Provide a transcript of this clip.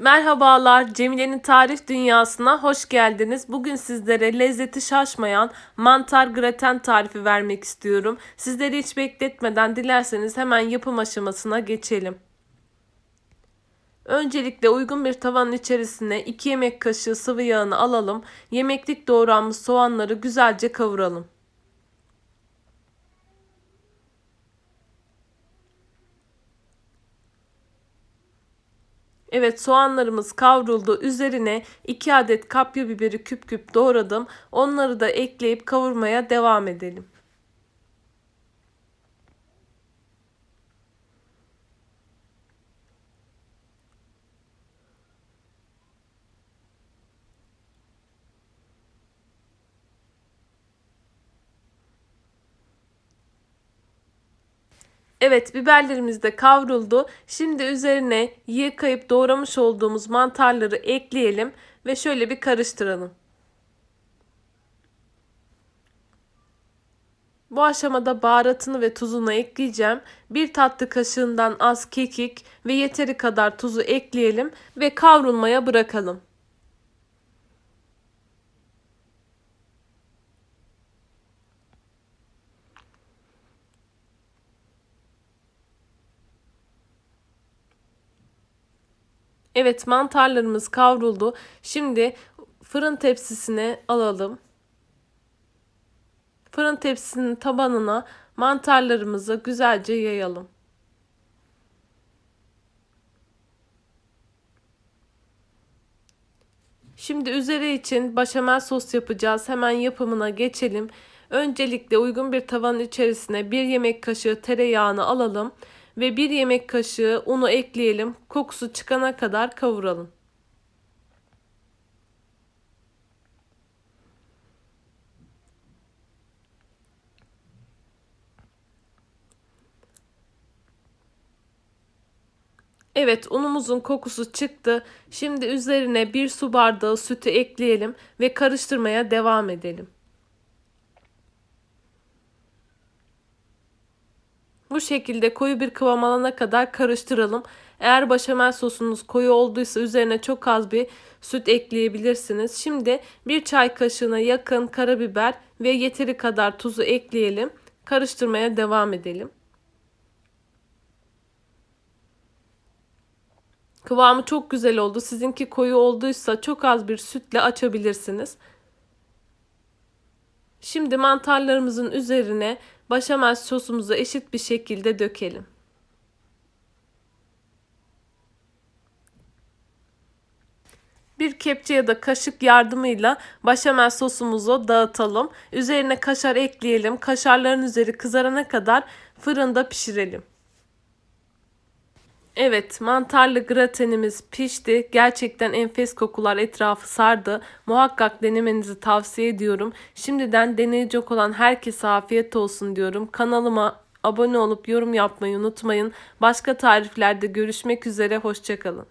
Merhabalar, Cemile'nin tarif dünyasına hoş geldiniz. Bugün sizlere lezzeti şaşmayan mantar graten tarifi vermek istiyorum. Sizleri hiç bekletmeden dilerseniz hemen yapım aşamasına geçelim. Öncelikle uygun bir tavanın içerisine 2 yemek kaşığı sıvı yağını alalım. Yemeklik doğranmış soğanları güzelce kavuralım. Evet soğanlarımız kavruldu. Üzerine 2 adet kapya biberi küp küp doğradım. Onları da ekleyip kavurmaya devam edelim. Evet biberlerimiz de kavruldu. Şimdi üzerine yıkayıp doğramış olduğumuz mantarları ekleyelim ve şöyle bir karıştıralım. Bu aşamada baharatını ve tuzunu ekleyeceğim. Bir tatlı kaşığından az kekik ve yeteri kadar tuzu ekleyelim ve kavrulmaya bırakalım. Evet mantarlarımız kavruldu. Şimdi fırın tepsisine alalım. Fırın tepsisinin tabanına mantarlarımızı güzelce yayalım. Şimdi üzeri için başamel sos yapacağız. Hemen yapımına geçelim. Öncelikle uygun bir tavanın içerisine bir yemek kaşığı tereyağını alalım ve 1 yemek kaşığı unu ekleyelim. Kokusu çıkana kadar kavuralım. Evet unumuzun kokusu çıktı. Şimdi üzerine bir su bardağı sütü ekleyelim ve karıştırmaya devam edelim. Bu şekilde koyu bir kıvam alana kadar karıştıralım. Eğer başamel sosunuz koyu olduysa üzerine çok az bir süt ekleyebilirsiniz. Şimdi bir çay kaşığına yakın karabiber ve yeteri kadar tuzu ekleyelim. Karıştırmaya devam edelim. Kıvamı çok güzel oldu. Sizinki koyu olduysa çok az bir sütle açabilirsiniz. Şimdi mantarlarımızın üzerine başamel sosumuzu eşit bir şekilde dökelim. Bir kepçe ya da kaşık yardımıyla başamel sosumuzu dağıtalım. Üzerine kaşar ekleyelim. Kaşarların üzeri kızarana kadar fırında pişirelim. Evet, mantarlı gratenimiz pişti. Gerçekten enfes kokular etrafı sardı. Muhakkak denemenizi tavsiye ediyorum. Şimdiden deneyecek olan herkese afiyet olsun diyorum. Kanalıma abone olup yorum yapmayı unutmayın. Başka tariflerde görüşmek üzere, hoşçakalın.